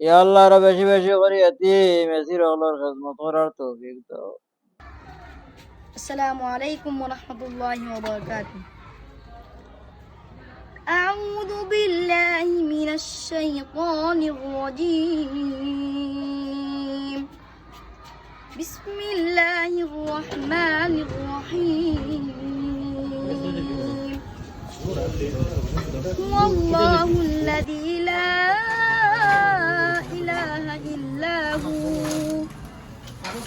ইয়া আল্লাহ আরো বেশি বেশি করে এতিম এসির হলোর খেদমত করার তৌফিক দাও السلام عليكم ورحمة الله وبركاته أعوذ بالله من الشيطان الرجيم بسم الله الرحمن الرحيم هو الله الذي لا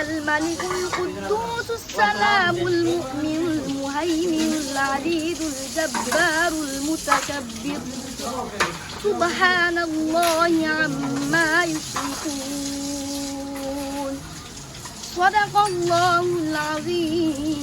الملك القدوس السلام المؤمن المهيمن العزيز الجبار المتكبر. سبحان الله عما يشركون. صدق الله العظيم.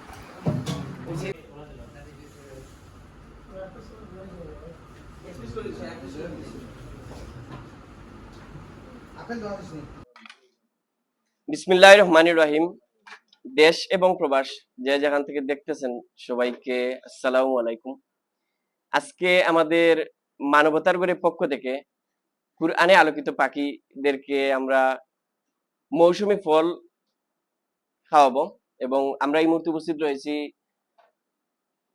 বিসমিল্লাহ রহমানির রহিম। দেশ এবং প্রবাস যে যেখান থেকে দেখতেছেন সবাইকে আসসালামু আলাইকুম। আজকে আমাদের মানবতার গড়ের পক্ষ থেকে কুরআনে আলোকিত পাখিদেরকে আমরা মৌসুমী ফল খাওয়াবো এবং আমরা এই মুহূর্তে উপস্থিত রয়েছি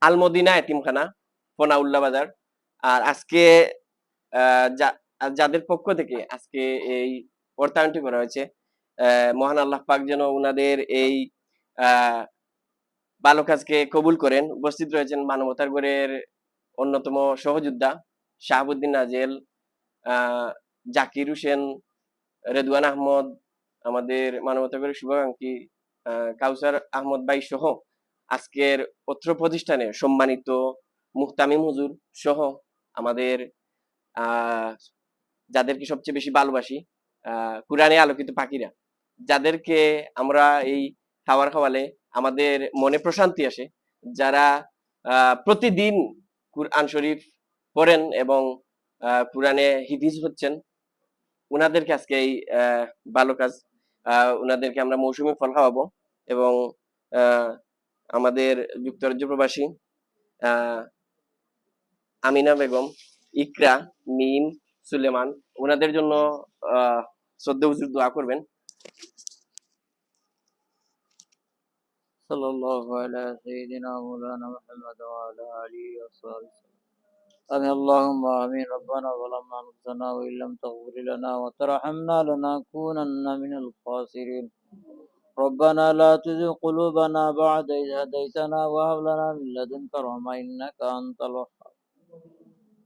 আলমদিনা এতিমখানা। ফনাউল্লাহ বাজার। আর আজকে যাদের পক্ষ থেকে আজকে এই অর্থায়নটি করা হয়েছে মহান আল্লাহ পাক যেন উনাদের এই ভালো কাজকে কবুল করেন। উপস্থিত রয়েছেন মানবতার গড়ের অন্যতম সহযোদ্ধা শাহাবুদ্দিন নাজেল জাকির হোসেন রেদুয়ান আহমদ, আমাদের মানবতার গড়ের শুভাকাঙ্ক্ষী কাউসার আহমদ ভাই সহ আজকের অত্র প্রতিষ্ঠানে সম্মানিত মুহতামিম হুজুর সহ আমাদের যাদেরকে সবচেয়ে বেশি ভালোবাসি কুরআনে আলোকিত পাখিরা। যাদেরকে আমরা এই খাবার খাওয়ালে আমাদের মনে প্রশান্তি আসে। যারা প্রতিদিন কুরআন শরীফ পড়েন এবং কুরআনে হিফিজ হচ্ছেন উনাদেরকে আজকে এই ভালো কাজ আহ, উনাদেরকে আমরা মৌসুমি ফল খাওয়াবো এবং আমাদের যুক্তরাজ্য প্রবাসী আমিনা বেগম ইকরা মিম সুলেমান ওনাদের জন্য আহ শ্রদ্ধা হুজুর দোয়া করবেন সাল্লাল্লাহু আলা সাইয়্যিদিনা মাওলানা মুহাম্মদ ওয়া আলা আলিহি ওয়া সাহবিহি آمين اللهم آمين ربنا ظلمنا أنفسنا وإن لم تغفر لنا وترحمنا لنكونن من الخاسرين ربنا لا تزغ قلوبنا بعد إذ هديتنا وهب لنا من لدنك رحمة إنك أنت الوهاب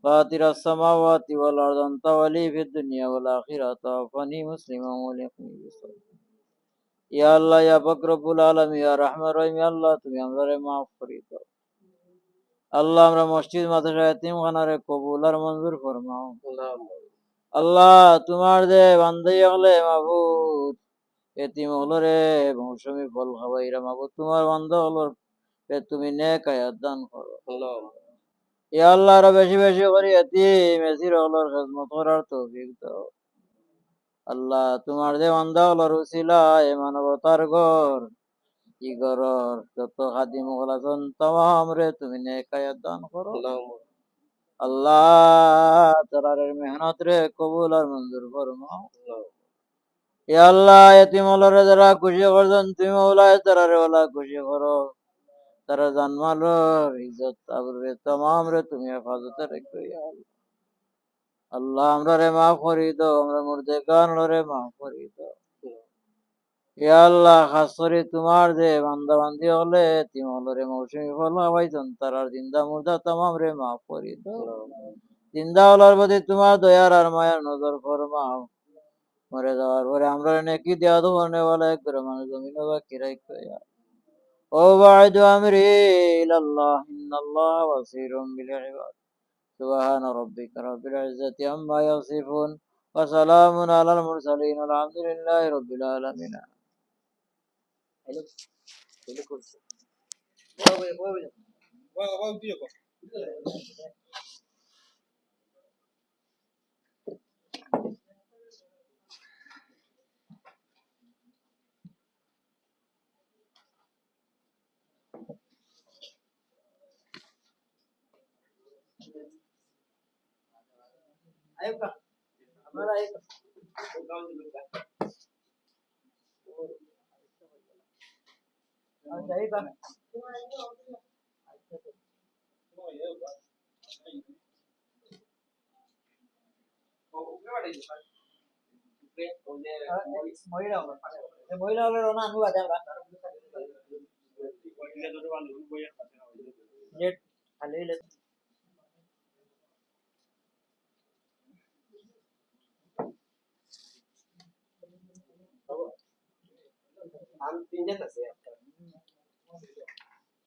فاطر السماوات والأرض أنت ولي في الدنيا والآخرة توفني مسلما وليقني بالصالحين ইয়া আল্লাহ ইয়া পাক রব্বুল আলামিন ইয়া রাহমান রহিম ইয়া আল্লাহ তুমি আমরারে মাফ করে দাও আল্লাহ আমরা মসজিদ মাদ্রাসা এতিমখানারে কবুল আর মঞ্জুর ফরমাও আল্লাহ তোমার যে বান্দাই হলে মাবুদ এতিম হলো রে মৌসুমি ফল খাবাইরা মাবুদ তোমার বান্দা হলো রে তুমি নেক আয়াত দান করো ইয়া আল্লাহ আরও বেশি বেশি করে এতিম এসির হলোর খেদমত করার তৌফিক দাও আল্লাহ তোমার যে বান্দা হলোর উসিলা এ মানবতার ঘর ই ঘরর যত খাদিম হল আছেন তাম রে তুমি নেকায়াত দান করো আল্লাহ তারার মেহনত রে কবুল আর মঞ্জুর ফরমাও ইয়া আল্লাহ এতিম হলরে যারা খুশি করছেন তুমি মৌলায় তারারে ওলা খুশি করো তারা জানমালর ইজ্জত আবরে তমাম রে তুমি হেফাজতে রেখো আল্লাহ। আমরা রে মাফ করি দাও, আমরা মুর্দে গান রে মাফ করি দাও। ইয়া আল্লাহ, খাস করে তোমার যে বান্দা বান্দি হলে, তুমি হলরে মৌসুমি ফল হওয়াইছেন তারার জিন্দা মুর্দা তমাম রে মাফ করি দাও। জিন্দা হলার প্রতি তোমার দয়ার আর মায়ার নজর ফরমাও। মরে যাওয়ার পরে আমরা নেকি দেওয়া ধরনে বলে একবার মানুষ জমিন বাকি রাখো ইয়া وبعد أمري إلى الله إن الله بصير بالعباد سبحان ربك رب العزة عما يصفون وسلام على المرسلين الحمد لله رب العالمين Wow, মহিলা হলে রোনা আনবো বাদে 安品ですね、